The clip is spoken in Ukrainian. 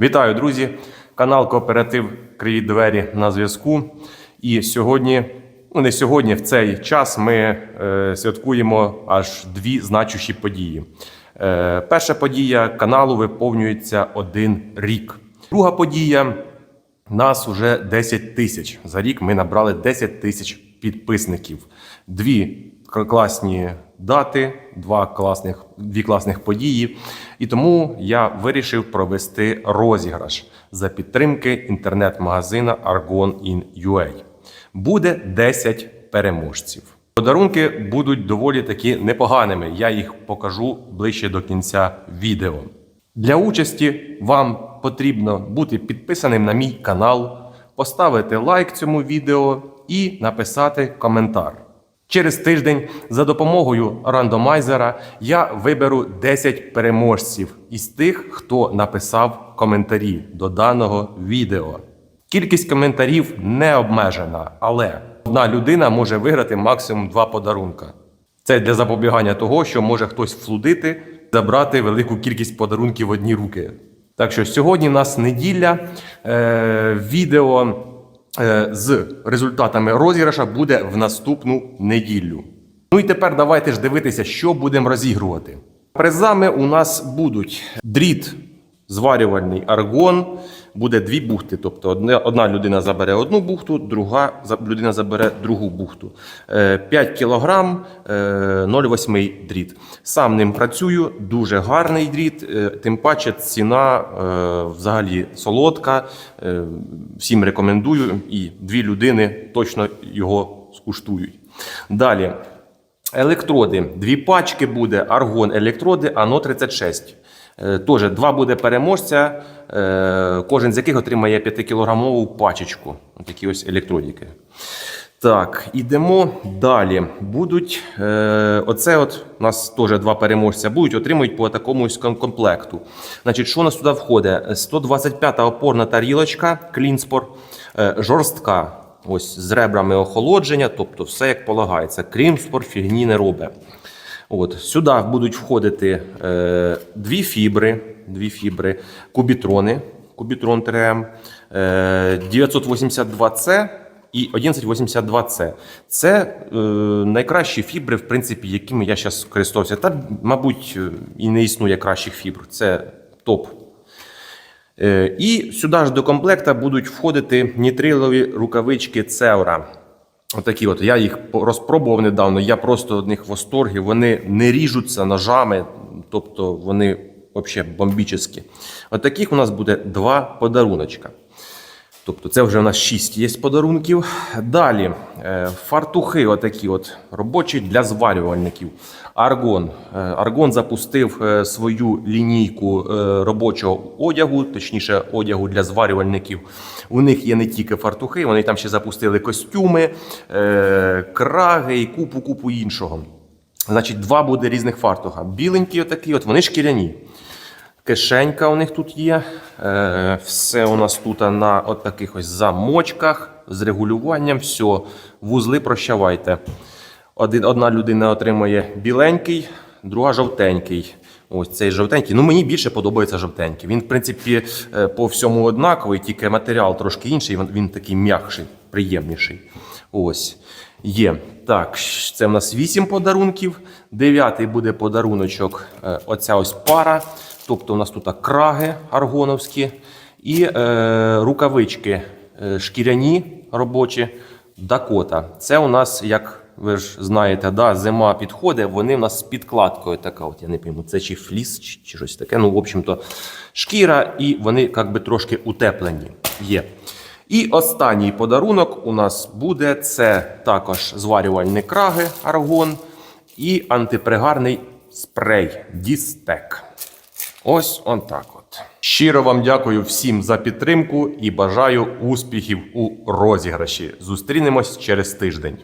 Вітаю, друзі! Канал Кооператив Криві двері на зв'язку. І сьогодні, ну не сьогодні, в цей час ми е, святкуємо аж дві значущі події. Е, перша подія каналу виповнюється один рік. Друга подія нас уже 10 тисяч. За рік ми набрали 10 тисяч підписників. Дві класні дати, два класних, дві класних події. І тому я вирішив провести розіграш за підтримки інтернет-магазина Argon in UA. Буде 10 переможців. Подарунки будуть доволі таки непоганими. Я їх покажу ближче до кінця відео. Для участі вам потрібно бути підписаним на мій канал, поставити лайк цьому відео і написати коментар. Через тиждень за допомогою рандомайзера я виберу 10 переможців із тих, хто написав коментарі до даного відео. Кількість коментарів не обмежена, але одна людина може виграти максимум два подарунка. Це для запобігання того, що може хтось флудити, забрати велику кількість подарунків в одні руки. Так що сьогодні у нас неділя. Е, відео з результатами розіграша буде в наступну неділю. Ну і тепер давайте ж дивитися, що будемо розігрувати. Призами у нас будуть дріт зварювальний аргон. Буде дві бухти. Тобто одна людина забере одну бухту, друга людина забере другу бухту. Е, 5 кілограм, е, 0,8 дріт. Сам ним працюю, дуже гарний дріт, е, тим паче ціна е, взагалі солодка. Е, Всім рекомендую, і дві людини точно його скуштують. Далі. Електроди. Дві пачки буде аргон електроди ано 36. Е, Тоже два буде переможця, е, кожен з яких отримає 5-кілограмову пачечку. Такі ось електродики. Так, ідемо далі. Будуть, е, оце от у нас теж два переможця будуть, отримують по такому комплекту. Значить, що у нас туди входить? 125-та опорна тарілочка, клінспор, е, жорстка, ось з ребрами охолодження, тобто все як полагається. Клінспор фігні не робить. От, сюди будуть входити е, дві фібри, дві фібри, кубітрони, кубітрон 3М, е, 982C і 1182C. Це е, найкращі фібри, в принципі, якими я зараз користувався. Та, мабуть, е, і не існує кращих фібр. Це топ. Е, І сюди ж до комплекта будуть входити нітрилові рукавички Цеура. Отакі от. Я їх розпробував недавно. Я просто від них в восторгі. Вони не ріжуться ножами, тобто вони взагалі бомбічні. От таких у нас буде два подаруночка. Тобто це вже у нас 6 є подарунків. Далі е, фартухи, отакі от робочі для зварювальників. Аргон. Е, Аргон запустив е, свою лінійку робочого одягу, точніше, одягу для зварювальників. У них є не тільки фартухи, вони там ще запустили костюми, краги і купу купу іншого. Значить, два буде різних фартуха. Біленькі, отакі, от вони шкіряні. Кишенька у них тут є. Е, Все у нас тут на таких ось замочках з регулюванням. Все, вузли прощавайте. Один, одна людина отримує біленький, друга жовтенький. Ось цей жовтенький. Ну мені більше подобається жовтенький. Він, в принципі, е, по всьому однаковий, тільки матеріал трошки інший. Він, він такий м'якший, приємніший. Ось. Є. Так, це в нас 8 подарунків. Дев'ятий буде подаруночок. е, Оця ось пара. Тобто у нас тут краги аргоновські і е, рукавички е, шкіряні робочі Дакота. Це у нас, як ви ж знаєте, да, зима підходить, вони у нас з підкладкою така. От я не пойму, це чи фліс, чи, чи щось таке. Ну, в общем-то, шкіра, і вони як би трошки утеплені є. І останній подарунок у нас буде це також зварювальні краги аргон і антипригарний спрей Дістек. Ось он так от. Щиро вам дякую всім за підтримку і бажаю успіхів у розіграші. Зустрінемось через тиждень.